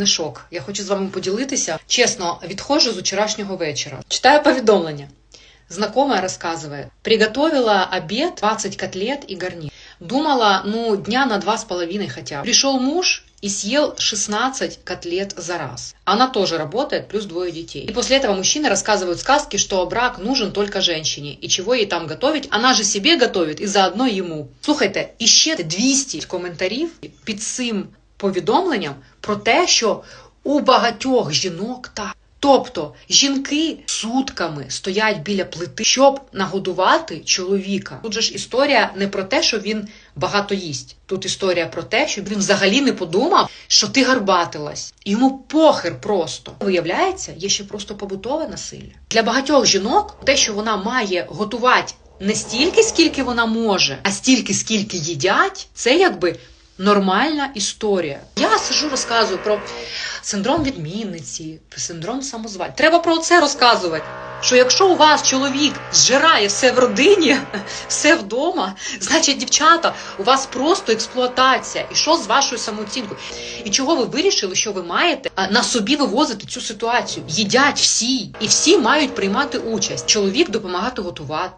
Не шок. Я хочу з вами поділитися. Чесно, відходжу з вчорашнього вечора. Читаю повідомлення. Знакомая рассказывает. Приготовила обед, 20 котлет и гарнир. Думала, ну, дня на два с половиной хотя бы. Пришел муж и съел 16 котлет за раз. Она тоже работает, плюс двое детей. И после этого мужчины рассказывают сказки, что брак нужен только женщине. И чего ей там готовить? Она же себе готовит и заодно йому. Слухайте, і ще 200 коментарів під цим повідомленням про те, що у багатьох жінок так. Тобто жінки сутками стоять біля плити, щоб нагодувати чоловіка. Тут же ж історія не про те, що він багато їсть. Тут історія про те, що він взагалі не подумав, що ти гарбатилась. Йому похер просто. Виявляється, є ще просто побутове насилля. Для багатьох жінок те, що вона має готувати не стільки, скільки вона може, а стільки, скільки їдять, це якби нормальна історія. Я сижу, розказую про синдром відмінниці, про синдром самозвань. Треба про це розказувати. Що якщо у вас чоловік зжирає все в родині, все вдома, значить, дівчата, у вас просто експлуатація. І що з вашою самооцінкою? І чого ви вирішили, що ви маєте на собі вивозити цю ситуацію? Їдять всі, і всі мають приймати участь. Чоловік допомагати готувати,